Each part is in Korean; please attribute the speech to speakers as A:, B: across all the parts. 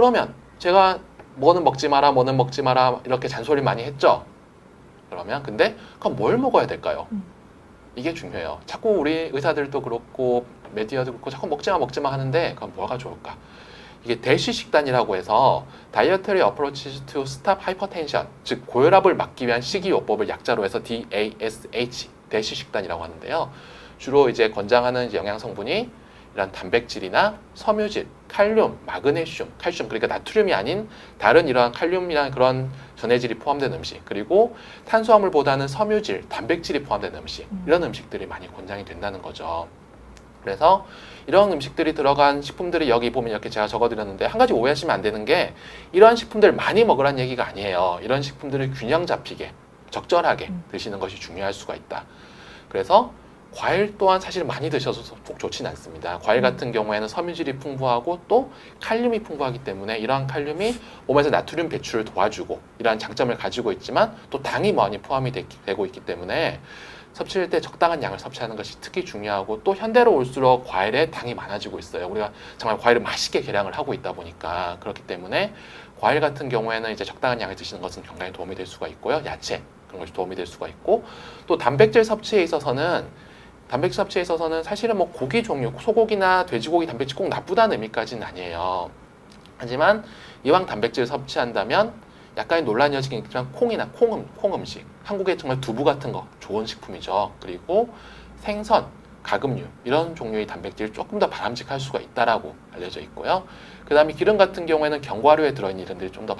A: 그러면 제가 뭐는 먹지 마라, 뭐는 먹지 마라 이렇게 잔소리 많이 했죠. 그러면 근데 그럼 뭘 먹어야 될까요?
B: 음.
A: 이게 중요해요. 자꾸 우리 의사들도 그렇고 메디어도 그렇고 자꾸 먹지 마 먹지 마 하는데 그럼 뭐가 좋을까? 이게 대시 식단이라고 해서 Dietary Approaches to Stop Hypertension, 즉 고혈압을 막기 위한 식이요법을 약자로 해서 DASH, 대시 식단이라고 하는데요. 주로 이제 권장하는 영양 성분이 이런 단백질이나 섬유질, 칼륨, 마그네슘, 칼슘 그러니까 나트륨이 아닌 다른 이러한 칼륨이나 그런 전해질이 포함된 음식 그리고 탄수화물보다는 섬유질, 단백질이 포함된 음식
B: 음.
A: 이런 음식들이 많이 권장이 된다는 거죠. 그래서 이런 음식들이 들어간 식품들이 여기 보면 이렇게 제가 적어드렸는데 한 가지 오해하시면 안 되는 게 이러한 식품들 많이 먹으라는 얘기가 아니에요. 이런 식품들을 균형 잡히게 적절하게
B: 음.
A: 드시는 것이 중요할 수가 있다. 그래서 과일 또한 사실 많이 드셔서 꼭 좋지는 않습니다. 과일
B: 음.
A: 같은 경우에는 섬유질이 풍부하고 또 칼륨이 풍부하기 때문에 이러한 칼륨이 몸에서 나트륨 배출을 도와주고 이러한 장점을 가지고 있지만 또 당이 많이 포함이 되, 되고 있기 때문에 섭취할 때 적당한 양을 섭취하는 것이 특히 중요하고 또 현대로 올수록 과일에 당이 많아지고 있어요. 우리가 정말 과일을 맛있게 개량을 하고 있다 보니까 그렇기 때문에 과일 같은 경우에는 이제 적당한 양을 드시는 것은 건강에 도움이 될 수가 있고요. 야채 그런 것이 도움이 될 수가 있고 또 단백질 섭취에 있어서는 단백질 섭취에 있어서는 사실은 뭐 고기 종류, 소고기나 돼지고기 단백질 꼭 나쁘다는 의미까지는 아니에요. 하지만 이왕 단백질 섭취한다면 약간의 논란이 여지긴 있지만 콩이나 콩음, 콩 음식, 한국의 정말 두부 같은 거 좋은 식품이죠. 그리고 생선, 가금류 이런 종류의 단백질이 조금 더 바람직할 수가 있다라고 알려져 있고요. 그다음에 기름 같은 경우에는 견과류에 들어있는 이런들이 좀 더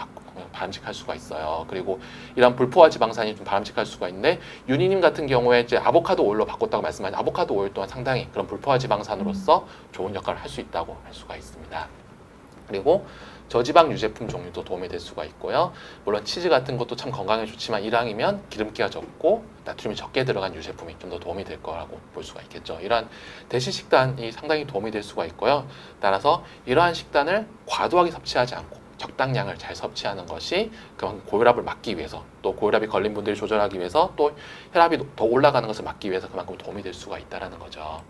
A: 바람직할 수가 있어요. 그리고 이런 불포화 지방산이 좀 바람직할 수가 있는데 유니님 같은 경우에 이제 아보카도 오일로 바꿨다고 말씀하신 아보카도 오일 또한 상당히 그런 불포화 지방산으로서 좋은 역할을 할 수 있다고 할 수가 있습니다. 그리고 저지방 유제품 종류도 도움이 될 수가 있고요. 물론 치즈 같은 것도 참 건강에 좋지만 이랑이면 기름기가 적고 나트륨이 적게 들어간 유제품이 좀 더 도움이 될 거라고 볼 수가 있겠죠. 이러한 대시 식단이 상당히 도움이 될 수가 있고요. 따라서 이러한 식단을 과도하게 섭취하지 않고 적당량을 잘 섭취하는 것이 그만큼 고혈압을 막기 위해서 또 고혈압이 걸린 분들이 조절하기 위해서 또 혈압이 더 올라가는 것을 막기 위해서 그만큼 도움이 될 수가 있다라는 거죠.